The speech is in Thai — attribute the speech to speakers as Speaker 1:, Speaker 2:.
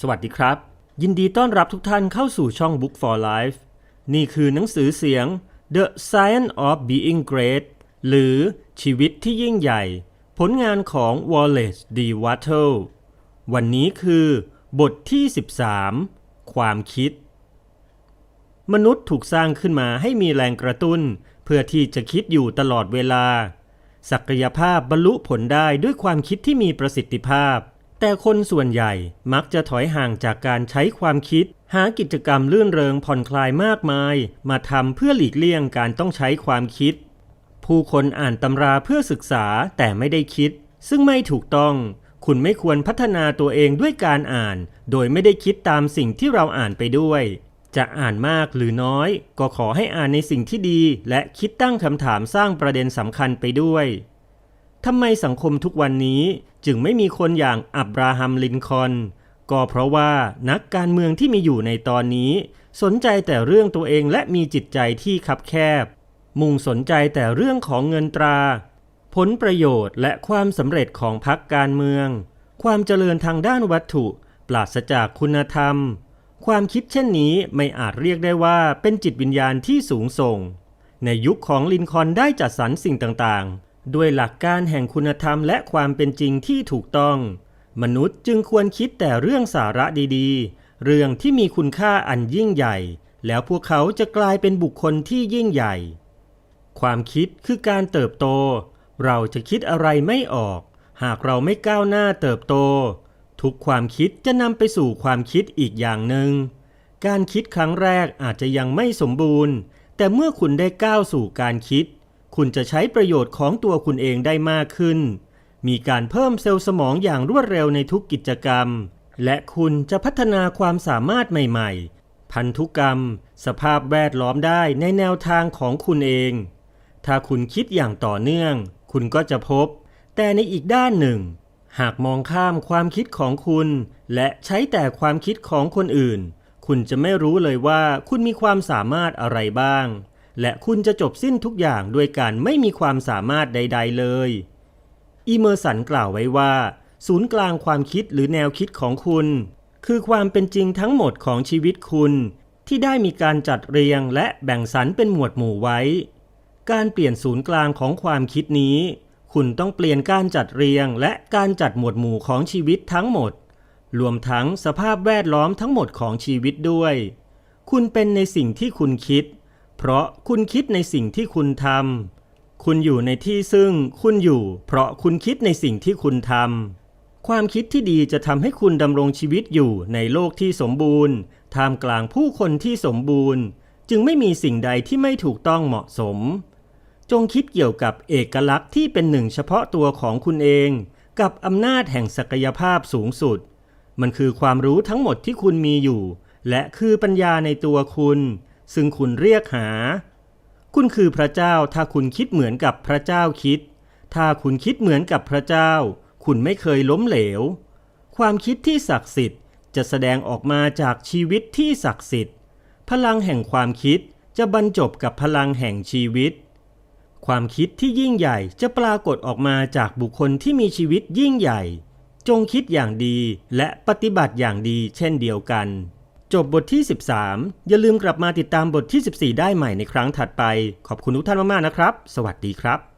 Speaker 1: สวัสดีครับ ยินดีต้อนรับทุกท่านเข้าสู่ช่อง Book for Life นี่คือหนังสือเสียง The Science of Being Great หรือชีวิตที่ยิ่งใหญ่ ผลงานของ Wallace D. Wattle วันนี้คือบทที่ 13 ความคิด มนุษย์ถูกสร้างขึ้นมาให้มีแรงกระตุ้น เพื่อที่จะคิดอยู่ตลอดเวลา ศักยภาพบรรลุผลได้ด้วยความคิดที่มีประสิทธิภาพ แต่คนส่วนใหญ่มักจะถอยห่างจากการใช้ความคิด หากิจกรรมลื่นเริงผ่อนคลายมากมาย มาทำเพื่อหลีกเลี่ยงการต้องใช้ความคิด ผู้คนอ่านตำราเพื่อศึกษาแต่ไม่ได้คิด ซึ่งไม่ถูกต้อง คุณไม่ควรพัฒนาตัวเองด้วยการอ่าน โดยไม่ได้คิดตามสิ่งที่เราอ่านไปด้วย จะอ่านมากหรือน้อย ก็ขอให้อ่านในสิ่งที่ดี และคิดตั้งคำถามสร้างประเด็นสำคัญไปด้วย ทำไมสังคมทุกวันนี้จึงไม่มีคนอย่างอับราฮัมลินคอนก็เพราะว่านักการเมืองที่มีอยู่ในตอนนี้ สนใจแต่เรื่องตัวเองและมีจิตใจที่คับแคบ มุ่งสนใจแต่เรื่องของเงินตรา ผลประโยชน์และความสำเร็จของพรรคการเมือง ความเจริญทางด้านวัตถุ ปราศจากคุณธรรม ความคิดเช่นนี้ไม่อาจเรียกได้ว่าเป็นจิตวิญญาณที่สูงส่ง ในยุคของลินคอนได้จัดสรรสิ่งต่างๆ ด้วยหลักการแห่งคุณธรรมและความเป็นจริงที่ถูกต้อง มนุษย์จึงควรคิดแต่เรื่องสาระดีๆ เรื่องที่มีคุณค่าอันยิ่งใหญ่ แล้วพวกเขาจะกลายเป็นบุคคลที่ยิ่งใหญ่ ความคิดคือการเติบโต เราจะคิดอะไรไม่ออก หากเราไม่ก้าวหน้าเติบโต ทุกความคิดจะนำไปสู่ความคิดอีกอย่างหนึง่งการคิดครั้งแรกอาจจะยังไม่สมบูรณ์ แต่เมื่อคุณได้ก้าวสู่การคิด คุณจะใช้ประโยชน์ของตัวคุณเองได้มากขึ้น มีการเพิ่มเซลล์สมองอย่างรวดเร็วในทุกกิจกรรม และคุณจะพัฒนาความสามารถใหม่ๆ พันธุกรรม สภาพแวดล้อมได้ในแนวทางของคุณเอง ถ้าคุณคิดอย่างต่อเนื่อง คุณก็จะพบ แต่ในอีกด้านหนึ่ง หากมองข้ามความคิดของคุณ และใช้แต่ความคิดของคนอื่น คุณจะไม่รู้เลยว่าคุณมีความสามารถอะไรบ้าง และคุณจะจบสิ้นทุกอย่างด้วยการไม่มีความสามารถใด ๆ เลย อีเมอร์สันกล่าวไว้ว่า ศูนย์กลางความคิดหรือแนวคิดของคุณ คือความเป็นจริงทั้งหมดของชีวิตคุณ ที่ได้มีการจัดเรียงและแบ่งสรรเป็นหมวดหมู่ไว้ การเปลี่ยนศูนย์กลางของความคิดนี้ คุณต้องเปลี่ยนการจัดเรียงและการจัดหมวดหมู่ของชีวิตทั้งหมด รวมทั้งสภาพแวดล้อมทั้งหมดของชีวิตด้วย คุณเป็นในสิ่งที่คุณคิด เพราะคุณคิดในสิ่งที่คุณทำคุณอยู่ในที่ซึ่งคุณอยู่ เพราะคุณคิดในสิ่งที่คุณทำความคิดที่ดีจะทำให้คุณดำรงชีวิตอยู่ในโลกที่สมบูรณ์ท่ามกลางผู้คนที่สมบูรณ์ จึงไม่มีสิ่งใดที่ไม่ถูกต้องเหมาะสม จงคิดเกี่ยวกับเอกลักษณ์ที่เป็นหนึ่งเฉพาะตัวของคุณเอง กับอำนาจแห่งศักยภาพสูงสุด มันคือความรู้ทั้งหมดที่คุณมีอยู่ และคือปัญญาในตัวคุณ ซึ่งคุณเรียกหา คุณคือพระเจ้าถ้าคุณคิดเหมือนกับพระเจ้าคิด ถ้าคุณคิดเหมือนกับพระเจ้า คุณไม่เคยล้มเหลว ความคิดที่ศักดิ์สิทธิ์จะแสดงออกมาจากชีวิตที่ศักดิ์สิทธิ์ พลังแห่งความคิดจะบรรจบกับพลังแห่งชีวิต ความคิดที่ยิ่งใหญ่จะปรากฏออกมาจากบุคคลที่มีชีวิตยิ่งใหญ่ จงคิดอย่างดีและปฏิบัติอย่างดีเช่นเดียวกัน จบบทที่ 13 อย่าลืมกลับมาติดตามบทที่ 14 ได้ใหม่ในครั้งถัดไป ขอบคุณทุกท่านมาก ๆ นะครับ สวัสดีครับ